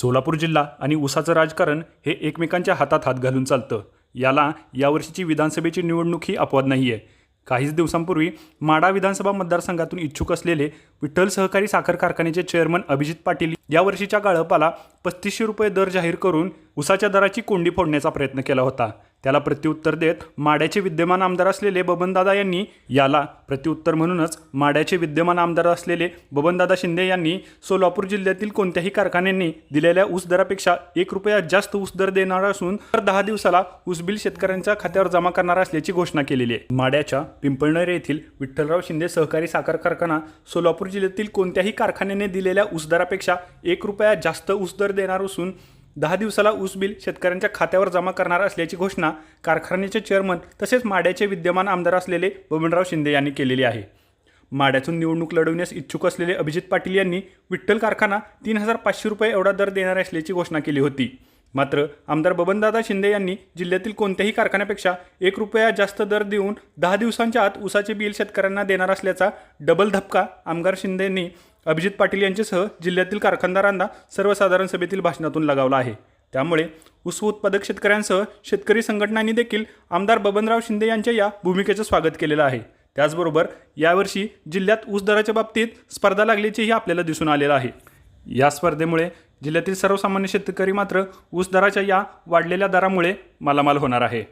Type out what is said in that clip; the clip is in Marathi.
सोलापूर जिल्हा आणि ऊसाचं राजकारण हे एकमेकांच्या हातात हात घालून चालतं. याला यावर्षीची विधानसभेची निवडणूक ही अपवाद नाही आहे काहीच दिवसांपूर्वी माडा विधानसभा मतदारसंघातून इच्छुक असलेले विठ्ठल सहकारी साखर कारखान्याचे चेअरमन अभिजित पाटील यावर्षीच्या गाळपाला पस्तीसशे रुपये दर जाहीर करून उसाच्या दराची कोंडी फोडण्याचा प्रयत्न केला होता. त्याला प्रत्युत्तर देत माड्याचे विद्यमान आमदार असलेले बबनदादा यांनी याला प्रत्युत्तर म्हणूनच माड्याचे विद्यमान आमदार असलेले बबनदादा शिंदे यांनी सोलापूर जिल्ह्यातील कोणत्याही कारखान्यांनी दिलेल्या ऊस दरापेक्षा एक रुपया जास्त ऊस दर देणार असून तर दहा दिवसाला ऊस बिल शेतकऱ्यांच्या खात्यावर जमा करणार असल्याची घोषणा केलेली आहे. माड्याच्या पिंपळनेर येथील विठ्ठलराव शिंदे सहकारी साखर कारखाना सोलापूर जिल्ह्यातील कोणत्याही कारखान्याने दिलेल्या ऊस दरापेक्षा एक रुपया जास्त ऊस दर देणार असून दहा दिवसाला ऊस बिल शेतकऱ्यांच्या खात्यावर जमा करणार असल्याची घोषणा कारखान्याचे चेअरमन तसेच माड्याचे विद्यमान आमदार असलेले बबनराव शिंदे यांनी केलेली आहे. माड्यातून निवडणूक लढवण्यास इच्छुक असलेले अभिजित पाटील यांनी विठ्ठल कारखाना तीन हजार पाचशे रुपये एवढा दर देणार असल्याची घोषणा केली होती. मात्र आमदार बबनदादा शिंदे यांनी जिल्ह्यातील कोणत्याही कारखान्यापेक्षा एक रुपया जास्त दर देऊन दहा दिवसांच्या आत ऊसाचे बिल शेतकऱ्यांना देणार असल्याचा डबल धपका आमदार शिंदेंनी अभिजित पाटील यांच्यासह जिल्ह्यातील कारखानदारांना सर्वसाधारण सभेतील भाषणातून लगावला आहे. त्यामुळे ऊस उत्पादक शेतकऱ्यांसह शेतकरी संघटनांनी देखील आमदार बबनराव शिंदे यांच्या या भूमिकेचं स्वागत केलेलं आहे. त्याचबरोबर यावर्षी जिल्ह्यात ऊस दराच्या बाबतीत स्पर्धा लागल्याचेही आपल्याला दिसून आलेलं आहे. या स्पर्धेमुळे जिल्ह्यातील सर्वसामान्य शेतकरी मात्र ऊस दराच्या या वाढलेल्या दरामुळे मालामाल होणार आहे.